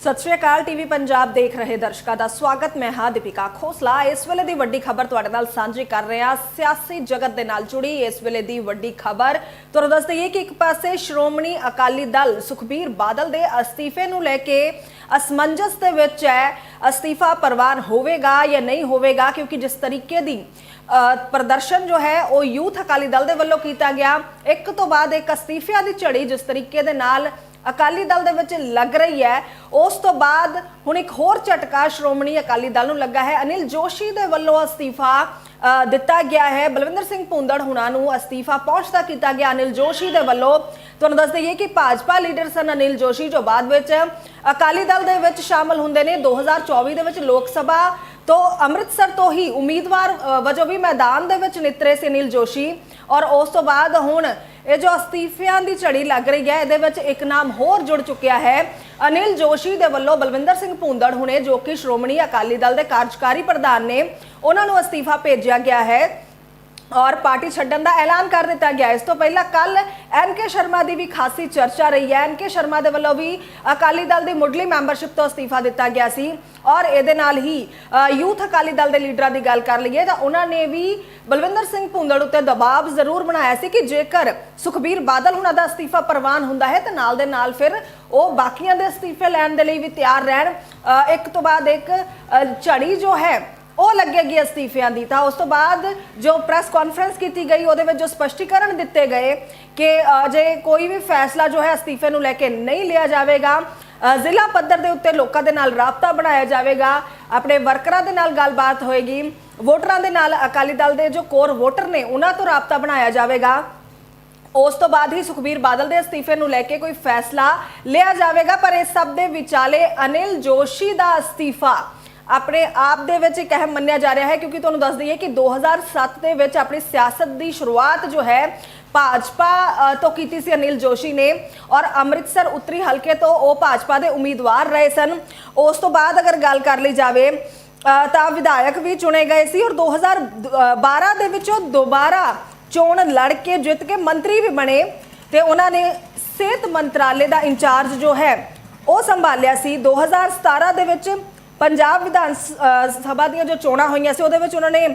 ਸਤਿ ਸ਼੍ਰੀ ਅਕਾਲ ਟੀਵੀ ਪੰਜਾਬ ਦੇਖ ਰਹੇ ਦਰਸ਼ਕਾਂ ਦਾ ਸਵਾਗਤ, ਮੈਂ ਹਾਂ ਦੀਪਿਕਾ ਖੋਸਲਾ। ਇਸ ਵੇਲੇ ਦੀ ਵੱਡੀ ਖਬਰ ਤੁਹਾਡੇ ਨਾਲ ਸਾਂਝੀ ਕਰ ਰਹੇ ਹਾਂ। ਸਿਆਸੀ ਜਗਤ ਦੇ ਨਾਲ ਜੁੜੀ ਇਸ ਵੇਲੇ ਦੀ ਵੱਡੀ ਖਬਰ। ਤੁਹਾਨੂੰ ਦੱਸ ਦਈਏ ਕਿ ਇੱਕ ਪਾਸੇ ਸ਼੍ਰੋਮਣੀ ਅਕਾਲੀ ਦਲ ਸੁਖਬੀਰ ਬਾਦਲ ਦੇ ਅਸਤੀਫੇ ਨੂੰ ਲੈ ਕੇ ਅਸਮੰਜਸ ਦੇ ਵਿੱਚ ਹੈ। ਅਸਤੀਫਾ ਪ੍ਰਵਾਨ ਹੋਵੇਗਾ ਜਾਂ ਨਹੀਂ ਹੋਵੇਗਾ, ਕਿਉਂਕਿ ਜਿਸ ਤਰੀਕੇ ਦੀ ਪ੍ਰਦਰਸ਼ਨ ਜੋ ਹੈ, ਉਹ ਯੂਥ ਅਕਾਲੀ ਦਲ ਦੇ ਵੱਲੋਂ ਕੀਤਾ ਗਿਆ। ਇੱਕ ਤੋਂ ਬਾਅਦ ਇੱਕ ਅਸਤੀਫਿਆਂ ਦੀ ਝੜੀ ਜਿਸ ਤਰੀਕੇ ਦੇ ਨਾਲ ਅਕਾਲੀ ਦਲ ਦੇ ਵਿੱਚ ਲੱਗ ਰਹੀ ਹੈ। ਉਸ ਤੋਂ ਬਾਅਦ ਹੁਣ ਇੱਕ ਹੋਰ ਝਟਕਾ ਸ਼੍ਰੋਮਣੀ ਅਕਾਲੀ ਦਲ ਨੂੰ ਲੱਗਾ ਹੈ। ਅਨਿਲ ਜੋਸ਼ੀ ਦੇ ਵੱਲੋਂ ਅਸਤੀਫਾ ਦਿੱਤਾ ਗਿਆ ਹੈ। ਬਲਵਿੰਦਰ ਸਿੰਘ ਭੁੰਦੜ ਹੁਣਾਂ ਨੂੰ ਅਸਤੀਫਾ ਪਹੁੰਚਦਾ ਕੀਤਾ ਗਿਆ। ਅਨਿਲ ਜੋਸ਼ੀ ਦੇ ਵੱਲੋਂ ਤੁਹਾਨੂੰ ਦੱਸ ਦਈਏ ਕਿ ਭਾਜਪਾ ਲੀਡਰ ਸਨ ਅਨਿਲ ਜੋਸ਼ੀ, ਜੋ ਬਾਅਦ ਵਿੱਚ ਅਕਾਲੀ ਦਲ ਦੇ ਵਿੱਚ ਸ਼ਾਮਲ ਹੁੰਦੇ ਨੇ। 2024 ਦੇ ਵਿੱਚ ਲੋਕ ਸਭਾ ਤੋਂ ਅੰਮ੍ਰਿਤਸਰ ਤੋਂ ਹੀ ਉਮੀਦਵਾਰ ਵਜੋਂ ਵੀ ਮੈਦਾਨ ਦੇ ਵਿੱਚ ਨਿਤਰੇ ਸੀ ਅਨਿਲ ਜੋਸ਼ੀ। ਔਰ ਉਸ ਤੋਂ ਬਾਅਦ ਹੁਣ ਇਹ ਜੋ ਅਸਤੀਫਿਆਂ ਦੀ ਝੜੀ ਲੱਗ ਰਹੀ ਹੈ, ਇਹਦੇ ਵਿੱਚ ਇੱਕ ਨਾਮ ਹੋਰ ਜੁੜ ਚੁੱਕਿਆ ਹੈ। ਅਨਿਲ ਜੋਸ਼ੀ ਦੇ ਵੱਲੋਂ ਬਲਵਿੰਦਰ ਸਿੰਘ ਭੂੰਦੜ ਹੁਣੇ ਜੋ ਕਿ ਸ਼੍ਰੋਮਣੀ ਅਕਾਲੀ ਦਲ ਦੇ ਕਾਰਜਕਾਰੀ ਪ੍ਰਧਾਨ ਨੇ, ਉਹਨਾਂ ਨੂੰ ਅਸਤੀਫਾ ਭੇਜਿਆ ਗਿਆ ਹੈ। ਔਰ ਪਾਰਟੀ ਛੱਡਣ ਦਾ ਐਲਾਨ ਕਰ ਦਿੱਤਾ ਗਿਆ। ਇਸ ਤੋਂ ਪਹਿਲਾਂ ਕੱਲ ਐਨਕੇ ਸ਼ਰਮਾ ਦੀ ਵੀ ਖਾਸੀ ਚਰਚਾ ਰਹੀ ਹੈ। ਐਨਕੇ ਸ਼ਰਮਾ ਦੇ ਵੱਲੋਂ ਵੀ ਅਕਾਲੀ ਦਲ ਦੀ ਮੁੱਢਲੀ ਮੈਂਬਰਸ਼ਿਪ ਤੋਂ ਅਸਤੀਫਾ ਦਿੱਤਾ ਗਿਆ ਸੀ ਔਰ ਇਹਦੇ ਨਾਲ ਹੀ ਯੂਥ ਅਕਾਲੀ ਦਲ ਦੇ ਲੀਡਰਾਂ ਦੀ ਗੱਲ ਕਰ ਲਈਏ ਤਾਂ ਉਹਨਾਂ ਨੇ ਵੀ ਬਲਵਿੰਦਰ ਸਿੰਘ ਭੁੰਦੜ ਉੱਤੇ ਦਬਾਅ ਜ਼ਰੂਰ ਬਣਾਇਆ ਸੀ ਕਿ ਜੇਕਰ ਸੁਖਬੀਰ ਬਾਦਲ ਹੁਣਾਂ ਦਾ ਅਸਤੀਫਾ ਪ੍ਰਵਾਨ ਹੁੰਦਾ ਹੈ ਤਾਂ ਨਾਲ ਦੇ ਨਾਲ ਫਿਰ ਉਹ ਬਾਕੀਆਂ ਦੇ ਅਸਤੀਫੇ ਲੈਣ ਦੇ ਲਈ ਵੀ ਤਿਆਰ ਰਹਿਣ। ਇੱਕ ਤੋਂ ਬਾਅਦ ਇੱਕ ਝੜੀ ਜੋ ਹੈ ਉਹ ਲੱਗੇਗੀ ਅਸਤੀਫਿਆਂ ਦੀ। ਤਾਂ ਉਸ ਤੋਂ ਬਾਅਦ ਜੋ ਪ੍ਰੈਸ ਕਾਨਫਰੰਸ ਕੀਤੀ ਗਈ ਉਹਦੇ ਵਿੱਚ ਜੋ ਸਪਸ਼ਟੀਕਰਨ ਦਿੱਤੇ ਗਏ ਕਿ ਅ, ਜੇ ਕੋਈ ਵੀ ਫੈਸਲਾ ਜੋ ਹੈ ਅਸਤੀਫੇ ਨੂੰ ਲੈ ਕੇ ਨਹੀਂ ਲਿਆ ਜਾਵੇਗਾ ਜ਼ਿਲ੍ਹਾ ਪੱਧਰ ਦੇ ਉੱਤੇ ਲੋਕਾਂ ਦੇ ਨਾਲ ਰਾਬਤਾ ਬਣਾਇਆ ਜਾਵੇਗਾ ਆਪਣੇ ਵਰਕਰਾਂ ਦੇ ਨਾਲ ਗੱਲਬਾਤ ਹੋਏਗੀ ਵੋਟਰਾਂ ਦੇ ਨਾਲ ਅਕਾਲੀ ਦਲ ਦੇ ਜੋ ਕੋਰ ਵੋਟਰ ਨੇ ਉਹਨਾਂ ਤੋਂ ਰਾਬਤਾ ਬਣਾਇਆ ਜਾਵੇਗਾ। ਉਸ ਤੋਂ ਬਾਅਦ ਹੀ ਸੁਖਬੀਰ ਬਾਦਲ ਦੇ ਅਸਤੀਫੇ ਨੂੰ ਲੈ ਕੇ ਕੋਈ ਫੈਸਲਾ ਲਿਆ ਜਾਵੇਗਾ ਪਰ ਇਸ ਸਭ ਦੇ ਵਿਚਾਲੇ ਅਨਿਲ ਜੋਸ਼ੀ ਦਾ ਅਸਤੀਫਾ। ਆਪਣੇ ਆਪ ਦੇ ਵਿੱਚ ਇੱਕ ਅਹਿਮ ਮੰਨਿਆ ਜਾ ਰਿਹਾ ਹੈ, ਕਿਉਂਕਿ ਤੁਹਾਨੂੰ ਦੱਸ ਦਈਏ ਕਿ 2007 ਦੇ ਵਿੱਚ ਆਪਣੀ ਸਿਆਸਤ ਦੀ ਸ਼ੁਰੂਆਤ ਜੋ ਹੈ, ਭਾਜਪਾ ਤੋਂ ਕੀਤੀ ਸੀ ਅਨਿਲ ਜੋਸ਼ੀ ਨੇ ਔਰ ਅੰਮ੍ਰਿਤਸਰ ਉੱਤਰੀ ਹਲਕੇ ਤੋਂ ਉਹ ਭਾਜਪਾ ਦੇ ਉਮੀਦਵਾਰ ਰਹੇ ਸਨ। ਉਸ ਤੋਂ ਬਾਅਦ ਅਗਰ ਗੱਲ ਕਰ ਲਈ ਜਾਵੇ ਤਾਂ ਵਿਧਾਇਕ ਵੀ ਚੁਣੇ ਗਏ ਸੀ ਔਰ 2012 ਦੇ ਵਿੱਚ ਉਹ ਦੁਬਾਰਾ ਚੋਣ ਲੜ ਕੇ ਜਿੱਤ ਕੇ ਮੰਤਰੀ ਵੀ ਬਣੇ ਤੇ ਉਹਨਾਂ ਨੇ ਸਿਹਤ ਮੰਤਰਾਲੇ ਦਾ ਇੰਚਾਰਜ ਜੋ ਹੈ, ਉਹ ਸੰਭਾਲਿਆ ਸੀ। 2017 ਦੇ ਵਿੱਚ ਪੰਜਾਬ ਵਿਧਾਨ ਸ- ਸਭਾ ਦੀਆਂ ਜੋ ਚੋਣਾਂ ਹੋਈਆਂ ਸੀ, ਉਹਦੇ ਵਿੱਚ ਉਹਨਾਂ ਨੇ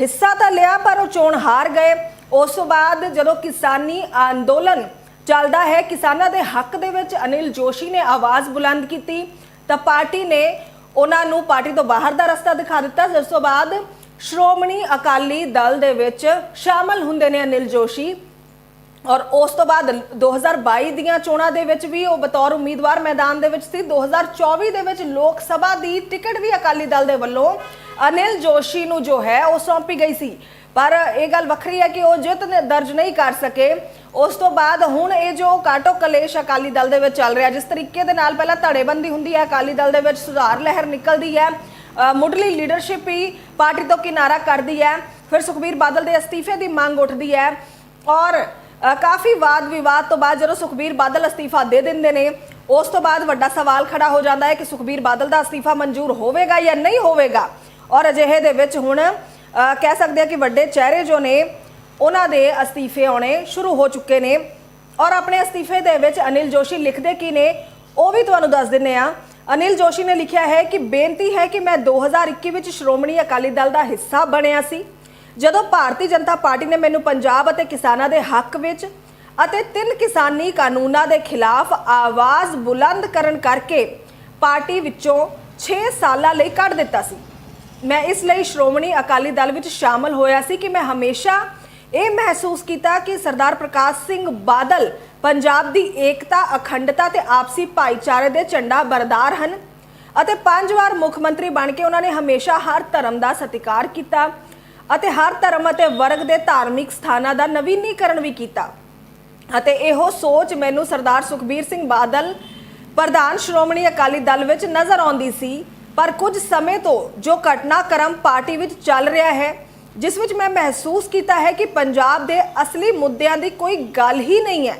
ਹਿੱਸਾ ਤਾਂ ਲਿਆ, ਪਰ ਉਹ ਚੋਣ ਹਾਰ ਗਏ। ਉਸ ਤੋਂ ਬਾਅਦ ਜਦੋਂ ਕਿਸਾਨੀ ਅੰਦੋਲਨ ਚੱਲਦਾ ਹੈ, ਕਿਸਾਨਾਂ ਦੇ ਹੱਕ ਦੇ ਵਿੱਚ ਅਨਿਲ ਜੋਸ਼ੀ ਨੇ ਆਵਾਜ਼ ਬੁਲੰਦ ਕੀਤੀ, ਤਾਂ ਪਾਰਟੀ ਨੇ ਉਹਨਾਂ ਨੂੰ ਪਾਰਟੀ ਤੋਂ ਬਾਹਰ ਦਾ ਰਸਤਾ ਦਿਖਾ ਦਿੱਤਾ। ਜਿਸ ਤੋਂ ਬਾਅਦ ਸ਼੍ਰੋਮਣੀ ਅਕਾਲੀ ਦਲ ਦੇ ਵਿੱਚ ਸ਼ਾਮਲ ਹੁੰਦੇ ਨੇ ਅਨਿਲ ਜੋਸ਼ੀ। ਔਰ ਉਸ ਤੋਂ ਬਾਅਦ 2022 ਦੀਆਂ ਚੋਣਾਂ ਦੇ ਵਿੱਚ ਵੀ ਉਹ ਬਤੌਰ ਉਮੀਦਵਾਰ ਮੈਦਾਨ ਦੇ ਵਿੱਚ ਸੀ। 2024 ਦੇ ਵਿੱਚ ਲੋਕ ਸਭਾ ਦੀ ਟਿਕਟ ਵੀ ਅਕਾਲੀ ਦਲ ਦੇ ਵੱਲੋਂ ਅਨਿਲ ਜੋਸ਼ੀ ਨੂੰ ਜੋ ਹੈ ਉਹ ਸੌਂਪੀ ਗਈ ਸੀ। ਪਰ ਇਹ ਗੱਲ ਵੱਖਰੀ ਹੈ ਕਿ ਉਹ ਜਿੱਤ ਦਰਜ ਨਹੀਂ ਕਰ ਸਕੇ। ਉਸ ਤੋਂ ਬਾਅਦ ਹੁਣ ਇਹ ਜੋ ਕਾਟੋ ਕਲੇਸ਼ ਅਕਾਲੀ ਦਲ ਦੇ ਵਿੱਚ ਚੱਲ ਰਿਹਾ, ਜਿਸ ਤਰੀਕੇ ਦੇ ਨਾਲ ਪਹਿਲਾਂ ਧੜੇਬੰਦੀ ਹੁੰਦੀ ਹੈ, ਅਕਾਲੀ ਦਲ ਦੇ ਵਿੱਚ ਸੁਧਾਰ ਲਹਿਰ ਨਿਕਲਦੀ ਹੈ ਮੁੱਢਲੀ ਲੀਡਰਸ਼ਿਪ ਹੀ ਪਾਰਟੀ ਤੋਂ ਕਿਨਾਰਾ ਕਰਦੀ ਹੈ, ਫਿਰ ਸੁਖਬੀਰ ਬਾਦਲ ਦੇ ਅਸਤੀਫੇ ਦੀ ਮੰਗ ਉੱਠਦੀ ਹੈ ਔਰ ਕਾਫੀ ਵਾਦ ਵਿਵਾਦ ਤੋਂ ਬਾਅਦ ਜਦੋਂ ਸੁਖਬੀਰ ਬਾਦਲ ਅਸਤੀਫਾ ਦੇ ਦਿੰਦੇ ਨੇ, ਉਸ ਤੋਂ ਬਾਅਦ ਵੱਡਾ ਸਵਾਲ ਖੜਾ ਹੋ ਜਾਂਦਾ ਹੈ ਕਿ ਸੁਖਬੀਰ ਬਾਦਲ ਦਾ ਅਸਤੀਫਾ ਮਨਜ਼ੂਰ ਹੋਵੇਗਾ ਜਾਂ ਨਹੀਂ ਹੋਵੇਗਾ। ਔਰ ਅਜਿਹੇ ਦੇ ਵਿੱਚ ਹੁਣ ਕਹਿ ਸਕਦੇ ਆ ਕਿ ਵੱਡੇ ਚਿਹਰੇ ਜੋ ਨੇ, ਉਹਨਾਂ ਦੇ ਅਸਤੀਫੇ ਆਉਣੇ ਸ਼ੁਰੂ ਹੋ ਚੁੱਕੇ ਨੇ। ਔਰ ਆਪਣੇ ਅਸਤੀਫੇ ਦੇ ਵਿੱਚ ਅਨਿਲ ਜੋਸ਼ੀ ਲਿਖਦੇ ਕੀ ਨੇ, ਉਹ ਵੀ ਤੁਹਾਨੂੰ ਦੱਸ ਦਿੰਨੇ ਆ ਅਨਿਲ ਜੋਸ਼ੀ ਨੇ ਲਿਖਿਆ ਹੈ ਕਿ ਬੇਨਤੀ ਹੈ ਕਿ ਮੈਂ 2021 ਵਿੱਚ ਸ਼੍ਰੋਮਣੀ ਅਕਾਲੀ ਦਲ ਦਾ ਹਿੱਸਾ ਬਣਿਆ ਸੀ। ਜਦੋਂ ਭਾਰਤੀ ਜਨਤਾ ਪਾਰਟੀ ਨੇ ਮੈਨੂੰ ਪੰਜਾਬ ਅਤੇ ਕਿਸਾਨਾਂ ਦੇ ਹੱਕ ਵਿੱਚ ਅਤੇ ਤਿੰਨ ਕਿਸਾਨੀ ਕਾਨੂੰਨਾਂ ਦੇ ਖਿਲਾਫ ਆਵਾਜ਼ ਬੁਲੰਦ ਕਰਨ ਕਰਕੇ ਪਾਰਟੀ ਵਿੱਚੋਂ 6 ਸਾਲਾਂ ਲਈ ਕੱਢ ਦਿੱਤਾ ਸੀ। ਮੈਂ ਇਸ ਲਈ ਸ਼੍ਰੋਮਣੀ ਅਕਾਲੀ ਦਲ ਵਿੱਚ ਸ਼ਾਮਲ ਹੋਇਆ ਸੀ ਕਿ ਮੈਂ ਹਮੇਸ਼ਾ ਇਹ ਮਹਿਸੂਸ ਕੀਤਾ ਕਿ ਸਰਦਾਰ ਪ੍ਰਕਾਸ਼ ਸਿੰਘ ਬਾਦਲ ਪੰਜਾਬ ਦੀ ਏਕਤਾ, ਅਖੰਡਤਾ ਤੇ ਆਪਸੀ ਭਾਈਚਾਰੇ ਦੇ ਝੰਡਾ ਬਰਦਾਰ ਹਨ ਅਤੇ ਪੰਜ ਵਾਰ ਮੁੱਖ ਮੰਤਰੀ ਬਣ ਕੇ ਉਹਨਾਂ ਨੇ ਹਮੇਸ਼ਾ ਹਰ ਧਰਮ ਦਾ ਸਤਿਕਾਰ ਕੀਤਾ। ਅਤੇ ਹਰ ਧਰਮ ਅਤੇ ਵਰਗ ਦੇ ਧਾਰਮਿਕ ਸਥਾਨਾਂ ਦਾ ਨਵੀਨੀਕਰਨ ਵੀ ਕੀਤਾ। ਅਤੇ ਇਹੋ ਸੋਚ ਮੈਨੂੰ ਸਰਦਾਰ ਸੁਖਬੀਰ ਸਿੰਘ ਬਾਦਲ, ਪ੍ਰਧਾਨ ਸ਼੍ਰੋਮਣੀ ਅਕਾਲੀ ਦਲ ਵਿੱਚ ਨਜ਼ਰ ਆਉਂਦੀ ਸੀ। ਪਰ ਕੁਝ ਸਮੇਂ ਤੋਂ ਜੋ ਘਟਨਾਕ੍ਰਮ ਪਾਰਟੀ ਵਿੱਚ ਚੱਲ ਰਿਹਾ ਹੈ, ਜਿਸ ਵਿੱਚ ਮੈਂ ਮਹਿਸੂਸ ਕੀਤਾ ਹੈ ਕਿ ਪੰਜਾਬ ਦੇ ਅਸਲੀ ਮੁੱਦਿਆਂ ਦੀ ਕੋਈ ਗੱਲ ਹੀ ਨਹੀਂ ਹੈ।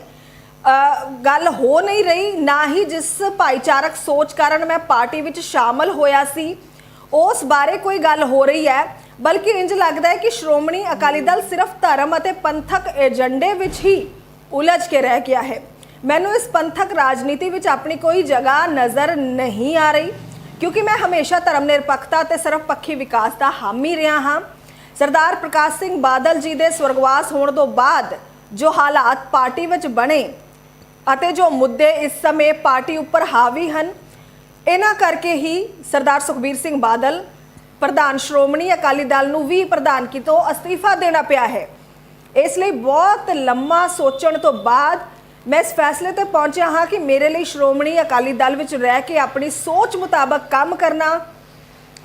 ਗੱਲ ਹੋ ਨਹੀਂ ਰਹੀ, ਨਾ ਹੀ ਜਿਸ ਭਾਈਚਾਰਕ ਸੋਚ ਕਾਰਨ ਮੈਂ ਪਾਰਟੀ ਵਿੱਚ ਸ਼ਾਮਲ ਹੋਇਆ ਸੀ, ਉਸ ਬਾਰੇ ਕੋਈ ਗੱਲ ਹੋ ਰਹੀ ਹੈ। ਬਲਕਿ ਇੰਜ ਲੱਗਦਾ ਹੈ ਕਿ ਸ਼੍ਰੋਮਣੀ ਅਕਾਲੀ ਦਲ ਸਿਰਫ ਧਰਮ ਅਤੇ ਪੰਥਕ ਏਜੰਡੇ ਵਿੱਚ ਹੀ ਉਲਝ ਕੇ ਰਹਿ ਗਿਆ ਹੈ। ਮੈਨੂੰ ਇਸ ਪੰਥਕ ਰਾਜਨੀਤੀ ਵਿੱਚ ਆਪਣੀ ਕੋਈ ਜਗ੍ਹਾ ਨਜ਼ਰ ਨਹੀਂ ਆ ਰਹੀ, ਕਿਉਂਕਿ ਮੈਂ ਹਮੇਸ਼ਾ ਧਰਮ ਨਿਰਪੱਖਤਾ ਤੇ ਸਰਵਪੱਖੀ ਵਿਕਾਸ ਦਾ ਹਾਮੀ ਰਿਹਾ ਹਾਂ। ਸਰਦਾਰ ਪ੍ਰਕਾਸ਼ ਸਿੰਘ ਬਾਦਲ ਜੀ ਦੇ ਸਵਰਗਵਾਸ ਹੋਣ ਤੋਂ ਬਾਅਦ ਜੋ ਹਾਲਾਤ ਪਾਰਟੀ ਵਿੱਚ ਬਣੇ ਅਤੇ ਜੋ ਮੁੱਦੇ ਇਸ ਸਮੇਂ ਪਾਰਟੀ ਉੱਪਰ ਹਾਵੀ ਹਨ, ਇਹਨਾਂ ਕਰਕੇ ਹੀ ਸਰਦਾਰ ਸੁਖਬੀਰ ਸਿੰਘ ਬਾਦਲ ਪ੍ਰਧਾਨ ਸ਼੍ਰੋਮਣੀ ਅਕਾਲੀ ਦਲ ਨੂੰ ਵੀ ਪ੍ਰਧਾਨਗੀ ਤੋਂ ਅਸਤੀਫਾ ਦੇਣਾ ਪਿਆ ਹੈ। ਇਸ ਲਈ ਬਹੁਤ ਲੰਮਾ ਸੋਚਣ ਤੋਂ ਬਾਅਦ ਮੈਂ ਇਸ ਫੈਸਲੇ ਤੇ ਪਹੁੰਚਿਆ ਹਾਂ ਕਿ ਮੇਰੇ ਲਈ ਸ਼੍ਰੋਮਣੀ ਅਕਾਲੀ ਦਲ ਵਿੱਚ ਰਹਿ ਕੇ ਆਪਣੀ ਸੋਚ ਮੁਤਾਬਕ ਕੰਮ ਕਰਨਾ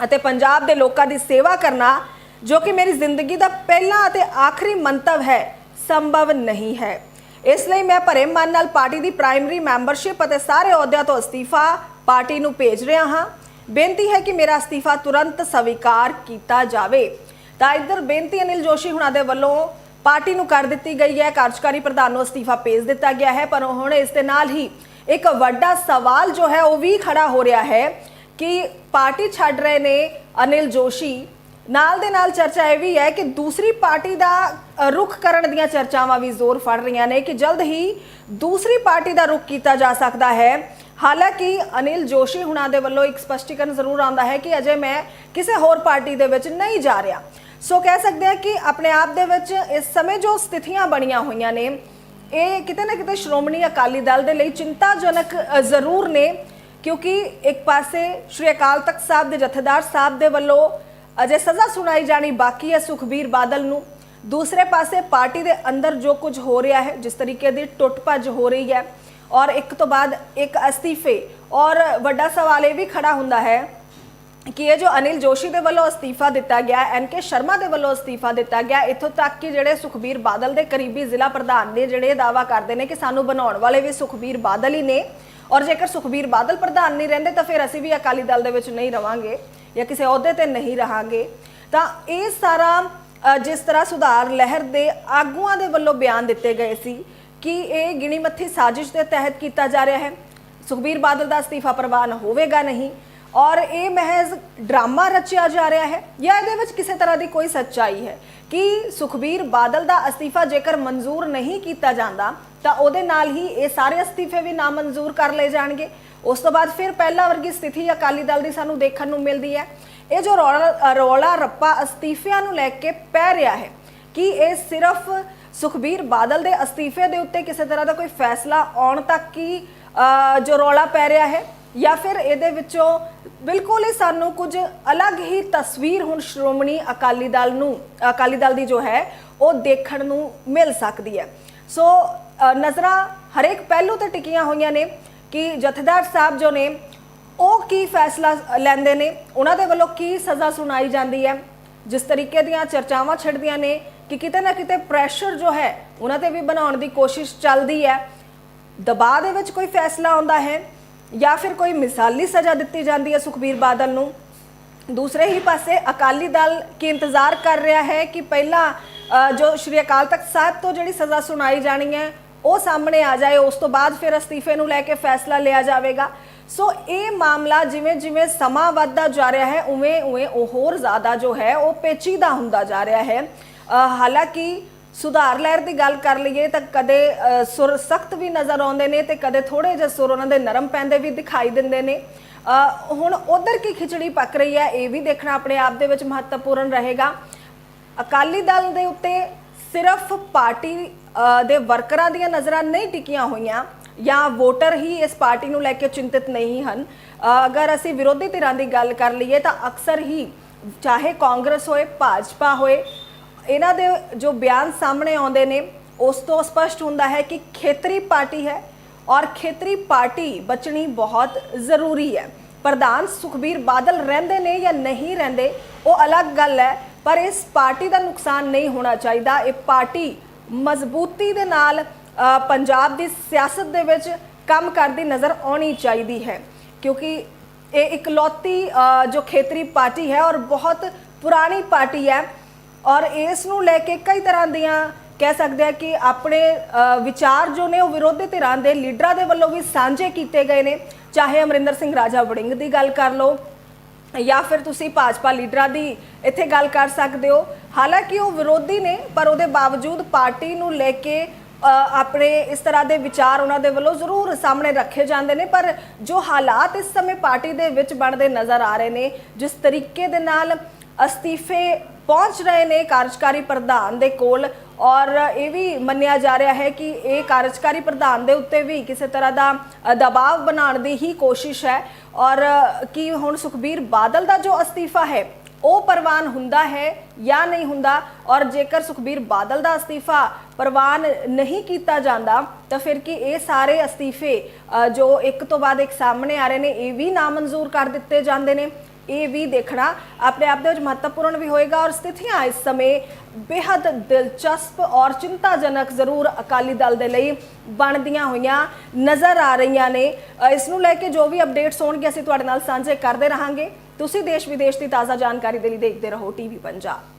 ਅਤੇ ਪੰਜਾਬ ਦੇ ਲੋਕਾਂ ਦੀ ਸੇਵਾ ਕਰਨਾ, ਜੋ ਕਿ ਮੇਰੀ ਜ਼ਿੰਦਗੀ ਦਾ ਪਹਿਲਾ ਅਤੇ ਆਖਰੀ ਮੰਤਵ ਹੈ, ਸੰਭਵ ਨਹੀਂ ਹੈ। ਇਸ ਲਈ ਮੈਂ ਭਰੇ ਮਨ ਨਾਲ ਪਾਰਟੀ ਦੀ ਪ੍ਰਾਇਮਰੀ ਮੈਂਬਰਸ਼ਿਪ ਅਤੇ ਸਾਰੇ ਅਹੁਦਿਆਂ ਤੋਂ ਅਸਤੀਫਾ ਪਾਰਟੀ ਨੂੰ ਭੇਜ ਰਿਹਾ ਹਾਂ। ਬੇਨਤੀ ਹੈ ਕਿ ਮੇਰਾ ਅਸਤੀਫਾ ਤੁਰੰਤ ਸਵੀਕਾਰ ਕੀਤਾ ਜਾਵੇ। ਤਾਂ ਇੱਧਰ ਬੇਨਤੀ ਅਨਿਲ ਜੋਸ਼ੀ ਹੁਣਾਂ ਦੇ ਵੱਲੋਂ ਪਾਰਟੀ ਨੂੰ ਕਰ ਦਿੱਤੀ ਗਈ ਹੈ। ਕਾਰਜਕਾਰੀ ਪ੍ਰਧਾਨ ਨੂੰ ਅਸਤੀਫਾ ਭੇਜ ਦਿੱਤਾ ਗਿਆ ਹੈ। ਪਰ ਹੁਣ ਇਸ ਦੇ ਨਾਲ ਹੀ ਇੱਕ ਵੱਡਾ ਸਵਾਲ ਜੋ ਹੈ ਉਹ ਵੀ ਖੜਾ ਹੋ ਰਿਹਾ ਹੈ ਕਿ ਪਾਰਟੀ ਛੱਡ ਰਹੇ ਨੇ ਅਨਿਲ ਜੋਸ਼ੀ। ਨਾਲ ਦੇ ਨਾਲ ਚਰਚਾ ਇਹ ਵੀ ਹੈ ਕਿ ਦੂਸਰੀ ਪਾਰਟੀ ਦਾ ਅ, ਰੁਖ ਕਰਨ ਦੀਆਂ ਚਰਚਾਵਾਂ ਵੀ ਜ਼ੋਰ ਫੜ ਰਹੀਆਂ ਨੇ ਕਿ ਜਲਦ ਹੀ ਦੂਸਰੀ ਪਾਰਟੀ ਦਾ ਰੁਖ ਕੀਤਾ ਜਾ ਸਕਦਾ ਹੈ। ਹਾਲਾਂਕਿ ਅਨਿਲ ਜੋਸ਼ੀ ਹੁਣਾਂ ਦੇ ਵੱਲੋਂ ਇੱਕ ਸਪਸ਼ਟੀਕਰਨ ਜ਼ਰੂਰ ਆਉਂਦਾ ਹੈ ਕਿ ਅਜੇ ਮੈਂ ਕਿਸੇ ਹੋਰ ਪਾਰਟੀ ਦੇ ਵਿੱਚ ਨਹੀਂ ਜਾ ਰਿਹਾ। ਸੋ ਕਹਿ ਸਕਦੇ ਹਾਂ ਕਿ ਆਪਣੇ ਆਪ ਦੇ ਵਿੱਚ ਇਸ ਸਮੇਂ ਜੋ ਸਥਿਤੀਆਂ ਬਣੀਆਂ ਹੋਈਆਂ ਨੇ, ਇਹ ਕਿਤੇ ਨਾ ਕਿਤੇ ਸ਼੍ਰੋਮਣੀ ਅਕਾਲੀ ਦਲ ਦੇ ਲਈ ਚਿੰਤਾਜਨਕ ਜ਼ਰੂਰ ਨੇ। ਕਿਉਂਕਿ ਇੱਕ ਪਾਸੇ ਸ਼੍ਰੀ ਅਕਾਲ ਤਖਤ ਸਾਹਿਬ ਦੇ ਜਥੇਦਾਰ ਸਾਹਿਬ ਦੇ ਵੱਲੋਂ ਅਜੇ ਸਜ਼ਾ ਸੁਣਾਈ ਜਾਣੀ ਬਾਕੀ ਹੈ ਸੁਖਬੀਰ ਬਾਦਲ ਨੂੰ। ਦੂਸਰੇ ਪਾਸੇ ਪਾਰਟੀ ਦੇ ਅੰਦਰ ਜੋ ਕੁਝ ਹੋ ਰਿਹਾ ਹੈ, ਜਿਸ ਤਰੀਕੇ ਦੀ ਟੁੱਟ ਭੱਜ ਹੋ ਰਹੀ ਹੈ ਔਰ ਇੱਕ ਤੋਂ ਬਾਅਦ ਇੱਕ ਅਸਤੀਫੇ। ਔਰ ਵੱਡਾ ਸਵਾਲ ਇਹ ਵੀ ਖੜਾ ਹੁੰਦਾ ਹੈ ਕਿ ਇਹ ਜੋ ਅਨਿਲ ਜੋਸ਼ੀ ਦੇ ਵੱਲੋਂ ਅਸਤੀਫਾ ਦਿੱਤਾ ਗਿਆ, ਐਨ ਕੇ ਸ਼ਰਮਾ ਦੇ ਵੱਲੋਂ ਅਸਤੀਫਾ ਦਿੱਤਾ ਗਿਆ, ਇੱਥੋਂ ਤੱਕ ਕਿ ਜਿਹੜੇ ਸੁਖਬੀਰ ਬਾਦਲ ਦੇ ਕਰੀਬੀ ਜ਼ਿਲ੍ਹਾ ਪ੍ਰਧਾਨ ਨੇ ਜਿਹੜੇ ਇਹ ਦਾਵਾ ਕਰਦੇ ਨੇ ਕਿ ਸਾਨੂੰ ਬਣਾਉਣ ਵਾਲੇ ਵੀ ਸੁਖਬੀਰ ਬਾਦਲ ਹੀ ਨੇ ਔਰ ਜੇਕਰ ਸੁਖਬੀਰ ਬਾਦਲ ਪ੍ਰਧਾਨ ਨਹੀਂ ਰਹਿੰਦੇ ਤਾਂ ਫਿਰ ਅਸੀਂ ਵੀ ਅਕਾਲੀ ਦਲ ਦੇ ਵਿੱਚ ਨਹੀਂ ਰਵਾਂਗੇ ਜਾਂ ਕਿਸੇ ਅਹੁਦੇ ਤੇ ਨਹੀਂ ਰਹਾਂਗੇ। ਤਾਂ ਇਹ ਸਾਰਾ ਜਿਸ ਤਰ੍ਹਾਂ ਸੁਧਾਰ ਲਹਿਰ ਦੇ ਆਗੂਆਂ ਦੇ ਵੱਲੋਂ ਬਿਆਨ ਦਿੱਤੇ ਗਏ ਸੀ ਕਿ ਇਹ ਗਿਣੀ ਮੱਥੀ ਸਾਜ਼ਿਸ਼ ਦੇ ਤਹਿਤ ਕੀਤਾ ਜਾ ਰਿਹਾ ਹੈ। ਸੁਖਬੀਰ ਬਾਦਲ ਦਾ ਅਸਤੀਫਾ ਪ੍ਰਵਾਨ ਹੋਵੇਗਾ ਨਹੀਂ ਔਰ ਇਹ ਮਹਿਜ਼ ਡਰਾਮਾ ਰਚਿਆ ਜਾ ਰਿਹਾ ਹੈ ਜਾਂ ਇਹਦੇ ਵਿੱਚ ਕਿਸੇ ਤਰ੍ਹਾਂ ਦੀ ਕੋਈ ਸੱਚਾਈ ਹੈ ਕਿ ਸੁਖਬੀਰ ਬਾਦਲ ਦਾ ਅਸਤੀਫਾ ਜੇਕਰ ਮਨਜ਼ੂਰ ਨਹੀਂ ਕੀਤਾ ਜਾਂਦਾ, ਤਾਂ ਉਹਦੇ ਨਾਲ ਹੀ ਇਹ ਸਾਰੇ ਅਸਤੀਫੇ ਵੀ ਨਾਮਨਜ਼ੂਰ ਕਰ ਲਏ ਜਾਣਗੇ। ਉਸ ਤੋਂ ਬਾਅਦ ਫਿਰ ਪਹਿਲਾ ਵਰਗੀ ਸਥਿਤੀ ਅਕਾਲੀ ਦਲ ਦੀ ਸਾਨੂੰ ਦੇਖਣ ਨੂੰ ਮਿਲਦੀ ਹੈ। ਇਹ ਜੋ ਰੌਲਾ ਰੌਲਾ ਰੱਪਾ ਅਸਤੀਫਿਆਂ ਨੂੰ ਲੈ ਕੇ ਪੈ ਰਿਹਾ ਹੈ ਕਿ ਇਹ ਸਿਰਫ ਸੁਖਬੀਰ ਬਾਦਲ ਦੇ ਅਸਤੀਫੇ ਦੇ ਉੱਤੇ ਕਿਸੇ ਤਰ੍ਹਾਂ ਦਾ ਕੋਈ ਫੈਸਲਾ ਆਉਣ ਤੱਕ ਕੀ ਜੋ ਰੌਲਾ ਪੈ ਰਿਹਾ ਹੈ? ਜਾਂ ਫਿਰ ਇਹਦੇ ਵਿੱਚੋਂ ਬਿਲਕੁਲ ਹੀ ਸਾਨੂੰ ਕੁਝ ਅਲੱਗ ਹੀ ਤਸਵੀਰ ਹੁਣ ਸ਼੍ਰੋਮਣੀ ਅਕਾਲੀ ਦਲ ਨੂੰ, ਅਕਾਲੀ ਦਲ ਦੀ ਜੋ ਹੈ, ਉਹ ਦੇਖਣ ਨੂੰ ਮਿਲ ਸਕਦੀ ਹੈ। ਸੋ ਨਜ਼ਰਾਂ ਹਰੇਕ ਪਹਿਲੂ ਤੇ ਟਿਕੀਆਂ ਹੋਈਆਂ ਨੇ ਕਿ ਜਥੇਦਾਰ ਸਾਹਿਬ ਜੋ ਨੇ, ਉਹ ਕੀ ਫੈਸਲਾ ਲੈਂਦੇ ਨੇ? ਉਹਨਾਂ ਦੇ ਵੱਲੋਂ ਕੀ ਸਜ਼ਾ ਸੁਣਾਈ ਜਾਂਦੀ ਹੈ? ਜਿਸ ਤਰੀਕੇ ਦੀਆਂ ਚਰਚਾਵਾਂ ਛਿੜਦੀਆਂ ਨੇ ਕਿ ਕਿਤੇ ਨਾ ਕਿਤੇ ਪ੍ਰੈਸ਼ਰ ਜੋ ਹੈ, ਉਹਨਾਂ ਤੇ ਵੀ ਬਣਾਉਣ ਦੀ ਕੋਸ਼ਿਸ਼ ਚੱਲਦੀ ਹੈ। ਦਬਾਅ ਦੇ ਵਿੱਚ ਕੋਈ ਫੈਸਲਾ ਆਉਂਦਾ ਹੈ ਜਾਂ ਫਿਰ ਕੋਈ ਮਿਸਾਲੀ ਸਜ਼ਾ ਦਿੱਤੀ ਜਾਂਦੀ ਹੈ ਸੁਖਬੀਰ ਬਾਦਲ ਨੂੰ। ਦੂਸਰੇ ਹੀ ਪਾਸੇ ਅਕਾਲੀ ਦਲ ਕੀ ਇੰਤਜ਼ਾਰ ਕਰ ਰਿਹਾ ਹੈ ਕਿ ਪਹਿਲਾਂ ਜੋ ਸ਼੍ਰੀ ਅਕਾਲ ਤਖਤ ਸਾਹਿਬ ਤੋਂ ਜਿਹੜੀ ਸਜ਼ਾ ਸੁਣਾਈ ਜਾਣੀ ਹੈ, ਉਹ ਸਾਹਮਣੇ ਆ ਜਾਏ, ਉਸ ਤੋਂ ਬਾਅਦ ਫਿਰ ਅਸਤੀਫੇ ਨੂੰ ਲੈ ਕੇ ਫੈਸਲਾ ਲਿਆ ਜਾਵੇਗਾ। ਸੋ ਇਹ ਮਾਮਲਾ ਜਿਵੇਂ ਜਿਵੇਂ ਸਮਾਂ ਵੱਧਦਾ ਜਾ ਰਿਹਾ ਹੈ, ਉਵੇਂ ਉਵੇਂ ਉਹ ਹੋਰ ਜ਼ਿਆਦਾ ਜੋ ਹੈ, ਉਹ ਪੇਚੀਦਾ ਹੁੰਦਾ ਜਾ ਰਿਹਾ ਹੈ। ਹਾਲਾਂਕਿ ਸੁਧਾਰ ਲਹਿਰ ਦੀ ਗੱਲ ਕਰ ਲਈਏ ਤਾਂ ਕਦੇ ਸੁਰ ਸਖਤ ਵੀ ਨਜ਼ਰ ਆਉਂਦੇ ਨੇ ਤੇ ਕਦੇ ਥੋੜੇ ਜਿਹੇ ਸੁਰ ਉਹਨਾਂ ਦੇ ਨਰਮ ਪੈਂਦੇ ਵੀ ਦਿਖਾਈ ਦਿੰਦੇ ਨੇ। ਹੁਣ ਉਧਰ ਕੀ ਖਿਚੜੀ ਪੱਕ ਰਹੀ ਹੈ ਇਹ ਵੀ ਦੇਖਣਾ ਆਪਣੇ ਆਪ ਦੇ ਵਿੱਚ ਮਹੱਤਵਪੂਰਨ ਰਹੇਗਾ। ਅਕਾਲੀ ਦਲ ਦੇ ਉੱਤੇ ਸਿਰਫ ਪਾਰਟੀ ਦੇ ਵਰਕਰਾਂ ਦੀਆਂ ਨਜ਼ਰਾਂ ਨਹੀਂ ਟਿਕੀਆਂ ਹੋਈਆਂ ਜਾਂ ਵੋਟਰ ਹੀ ਇਸ ਪਾਰਟੀ ਨੂੰ ਲੈ ਕੇ ਚਿੰਤਿਤ ਨਹੀਂ ਹਨ। ਅਗਰ ਅਸੀਂ ਵਿਰੋਧੀ ਧਿਰਾਂ ਦੀ ਗੱਲ ਕਰ ਲਈਏ ਤਾਂ ਅਕਸਰ ਹੀ ਚਾਹੇ ਕਾਂਗਰਸ ਹੋਏ, ਭਾਜਪਾ ਹੋਏ ਇਹਨਾਂ ਦੇ ਜੋ ਬਿਆਨ ਸਾਹਮਣੇ ਆਉਂਦੇ ਨੇ, ਉਸ ਤੋਂ ਸਪਸ਼ਟ ਹੁੰਦਾ ਹੈ ਕਿ ਖੇਤਰੀ ਪਾਰਟੀ ਹੈ ਔਰ ਖੇਤਰੀ ਪਾਰਟੀ ਬਚਣੀ ਬਹੁਤ ਜ਼ਰੂਰੀ ਹੈ। ਪ੍ਰਧਾਨ ਸੁਖਬੀਰ ਬਾਦਲ ਰਹਿੰਦੇ ਨੇ ਜਾਂ ਨਹੀਂ ਰਹਿੰਦੇ, ਉਹ ਅਲੱਗ ਗੱਲ ਹੈ, ਪਰ ਇਸ ਪਾਰਟੀ ਦਾ ਨੁਕਸਾਨ ਨਹੀਂ ਹੋਣਾ ਚਾਹੀਦਾ। ਇਹ ਪਾਰਟੀ ਮਜ਼ਬੂਤੀ ਦੇ ਨਾਲ ਪੰਜਾਬ ਦੀ ਸਿਆਸਤ ਦੇ ਵਿੱਚ ਕੰਮ ਕਰਦੀ ਨਜ਼ਰ ਆਉਣੀ ਚਾਹੀਦੀ ਹੈ, ਕਿਉਂਕਿ ਇਹ ਇਕਲੌਤੀ ਜੋ ਖੇਤਰੀ ਪਾਰਟੀ ਹੈ ਔਰ ਬਹੁਤ ਪੁਰਾਣੀ ਪਾਰਟੀ ਹੈ ਔਰ ਇਸ ਨੂੰ ਲੈ ਕੇ ਕਈ ਤਰ੍ਹਾਂ ਦੀਆਂ ਕਹਿ ਸਕਦੇ ਆ ਕਿ ਆਪਣੇ ਵਿਚਾਰ ਜੋ ਨੇ ਉਹ ਵਿਰੋਧੀ ਧਿਰਾਂ ਦੇ ਲੀਡਰਾਂ ਦੇ ਵੱਲੋਂ ਵੀ ਸਾਂਝੇ ਕੀਤੇ ਗਏ ਨੇ। ਚਾਹੇ ਅਮਰਿੰਦਰ ਸਿੰਘ ਰਾਜਾ ਵੜਿੰਗ ਦੀ ਗੱਲ ਕਰ ਲਓ, ਜਾਂ ਫਿਰ ਤੁਸੀਂ ਭਾਜਪਾ ਲੀਡਰਾਂ ਦੀ ਇੱਥੇ ਗੱਲ ਕਰ ਸਕਦੇ ਹੋ। ਹਾਲਾਂਕਿ ਉਹ ਵਿਰੋਧੀ ਨੇ, ਪਰ ਉਹਦੇ ਬਾਵਜੂਦ ਪਾਰਟੀ ਨੂੰ ਲੈ ਕੇ ਆਪਣੇ ਇਸ ਤਰ੍ਹਾਂ ਦੇ ਵਿਚਾਰ ਉਹਨਾਂ ਦੇ ਵੱਲੋਂ ਜ਼ਰੂਰ ਸਾਹਮਣੇ ਰੱਖੇ ਜਾਂਦੇ ਨੇ। ਪਰ ਜੋ ਹਾਲਾਤ ਇਸ ਸਮੇਂ ਪਾਰਟੀ ਦੇ ਵਿੱਚ ਬਣਦੇ ਨਜ਼ਰ ਆ ਰਹੇ ਨੇ, ਜਿਸ ਤਰੀਕੇ ਦੇ ਨਾਲ ਅਸਤੀਫੇ ਪਹੁੰਚ ਰਹੇ ਨੇ ਕਾਰਜਕਾਰੀ ਪ੍ਰਧਾਨ ਦੇ ਕੋਲ ਔਰ ਇਹ ਵੀ ਮੰਨਿਆ ਜਾ ਰਿਹਾ ਹੈ ਕਿ ਇਹ ਕਾਰਜਕਾਰੀ ਪ੍ਰਧਾਨ ਦੇ ਉੱਤੇ ਵੀ ਕਿਸੇ ਤਰ੍ਹਾਂ ਦਾ ਦਬਾਅ ਬਣਾਉਣ ਦੀ ਹੀ ਕੋਸ਼ਿਸ਼ ਹੈ ਔਰ ਅ, ਕੀ ਹੁਣ ਸੁਖਬੀਰ ਬਾਦਲ ਦਾ ਜੋ ਅਸਤੀਫਾ ਹੈ ਉਹ ਪ੍ਰਵਾਨ ਹੁੰਦਾ ਹੈ ਜਾਂ ਨਹੀਂ ਹੁੰਦਾ? ਔਰ ਜੇਕਰ ਸੁਖਬੀਰ ਬਾਦਲ ਦਾ ਅਸਤੀਫਾ ਪ੍ਰਵਾਨ ਨਹੀਂ ਕੀਤਾ ਜਾਂਦਾ ਤਾਂ ਫਿਰ ਕੀ ਇਹ ਸਾਰੇ ਅਸਤੀਫੇ ਜੋ ਇੱਕ ਤੋਂ ਬਾਅਦ ਇੱਕ ਸਾਹਮਣੇ ਆ ਰਹੇ ਨੇ ਇਹ ਵੀ ਨਾਮਨਜ਼ੂਰ ਕਰ ਦਿੱਤੇ ਜਾਂਦੇ ਨੇ? ਇਹ ਵੀ ਦੇਖਣਾ ਆਪਣੇ ਆਪ ਦੇ ਵਿੱਚ ਮਹੱਤਵਪੂਰਨ ਵੀ ਹੋਏਗਾ ਔਰ ਸਥਿਤੀਆਂ ਇਸ ਸਮੇਂ ਬੇहद ਦਿਲਚਸਪ ਔਰ ਚਿੰਤਾਜਨਕ ਜ਼ਰੂਰ ਅਕਾਲੀ ਦਲ ਦੇ ਲਈ ਬਣਦੀਆਂ ਹੋਈਆਂ ਨਜ਼ਰ ਆ ਰਹੀਆਂ ਨੇ। ਇਸ ਨੂੰ ਲੈ ਕੇ ਜੋ ਵੀ ਅਪਡੇਟਸ ਹੋਣਗੇ ਅਸੀਂ ਤੁਹਾਡੇ ਨਾਲ ਸਾਂਝੇ ਕਰਦੇ ਰਹਾਂਗੇ। ਤੁਸੀਂ ਦੇਸ਼ ਵਿਦੇਸ਼ ਦੀ ਤਾਜ਼ਾ ਜਾਣਕਾਰੀ ਦੇ ਲਈ ਦੇਖਦੇ ਰਹੋ ਟੀਵੀ ਪੰਜਾਬ।